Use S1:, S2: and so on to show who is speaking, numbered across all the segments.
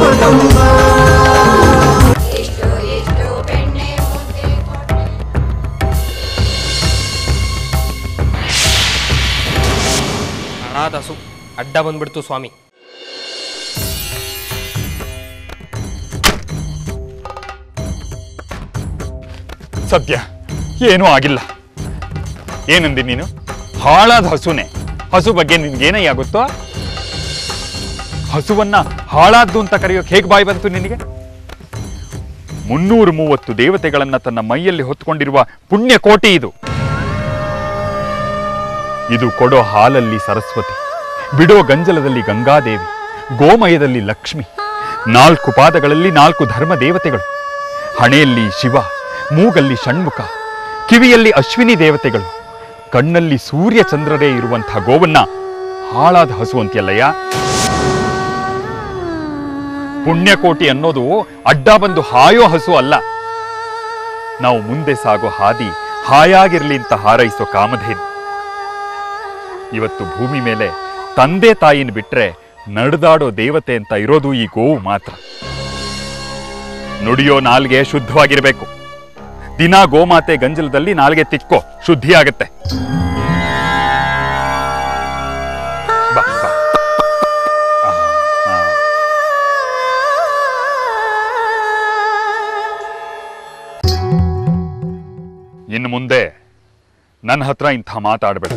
S1: ಕುಟುಂಬ
S2: ಹಣಾದಸು ಅಡ್ಡ ಬಂದ್ಬಿಡ್ತು ಸ್ವಾಮಿ.
S3: ಸದ್ಯ ಏನೂ ಆಗಿಲ್ಲ. ಏನಂದಿ ನೀನು? ಹಾಳಾದ ಹಸುನೆ. ಹಸು ಬಗ್ಗೆ ನಿನ್ಗೇನಯ್ಯ ಗೊತ್ತೋ ಹಸುವನ್ನ ಹಾಳಾದ್ದು ಅಂತ ಕರೆಯೋಕೆ ಹೇಗೆ ಬಾಯಿ ಬಂತು ನಿನಗೆ? ಮುನ್ನೂರು ಮೂವತ್ತು ದೇವತೆಗಳನ್ನ ತನ್ನ ಮೈಯಲ್ಲಿ ಹೊತ್ಕೊಂಡಿರುವ ಪುಣ್ಯ ಕೋಟಿ ಇದು. ಇದು ಕೊಡೋ ಹಾಲಲ್ಲಿ ಸರಸ್ವತಿ, ಬಿಡೋ ಗಂಜಲದಲ್ಲಿ ಗಂಗಾದೇವಿ, ಗೋಮಯದಲ್ಲಿ ಲಕ್ಷ್ಮಿ, ನಾಲ್ಕು ಪಾದಗಳಲ್ಲಿ ನಾಲ್ಕು ಧರ್ಮ ದೇವತೆಗಳು, ಹಣೆಯಲ್ಲಿ ಶಿವ, ಮೂಗಲ್ಲಿ ಷಣ್ಮುಖ, ಕಿವಿಯಲ್ಲಿ ಅಶ್ವಿನಿ ದೇವತೆಗಳು, ಕಣ್ಣಲ್ಲಿ ಸೂರ್ಯ ಚಂದ್ರರೇ ಇರುವಂತಹ ಗೋವನ್ನ ಹಾಳಾದ ಹಸು ಅಂತ್ಯಲ್ಲಯ್ಯ? ಪುಣ್ಯಕೋಟಿ ಅನ್ನೋದು ಅಡ್ಡ ಬಂದು ಹಾಯೋ ಹಸು ಅಲ್ಲ. ನಾವು ಮುಂದೆ ಸಾಗೋ ಹಾದಿ ಹಾಯಾಗಿರ್ಲಿ ಅಂತ ಹಾರೈಸೋ ಕಾಮಧೇನು. ಇವತ್ತು ಭೂಮಿ ಮೇಲೆ ತಂದೆ ತಾಯಿನ ಬಿಟ್ರೆ ನಡೆದಾಡೋ ದೇವತೆ ಅಂತ ಇರೋದು ಈ ಗೋವು ಮಾತ್ರ. ನುಡಿಯೋ ನಾಲ್ಗೆ ಶುದ್ಧವಾಗಿರ್ಬೇಕು. ದಿನಾ ಗೋಮಾತೆ ಗಂಜಲದಲ್ಲಿ ನಾಲ್ಗೆ ತಿಕ್ಕೋ ಶುದ್ಧಿ ಆಗತ್ತೆ ಇನ್ನು ಮುಂದೆ ನನ್ನ ಹತ್ರ ಇಂಥ ಮಾತಾಡಬೇಡ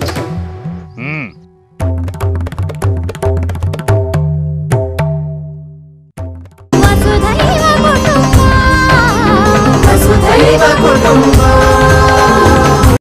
S3: ಹ್ಮ್
S4: ವಸುಧೈವ ಕುಟುಂಬ
S1: ವಸುಧೈವ ಕುಟುಂಬ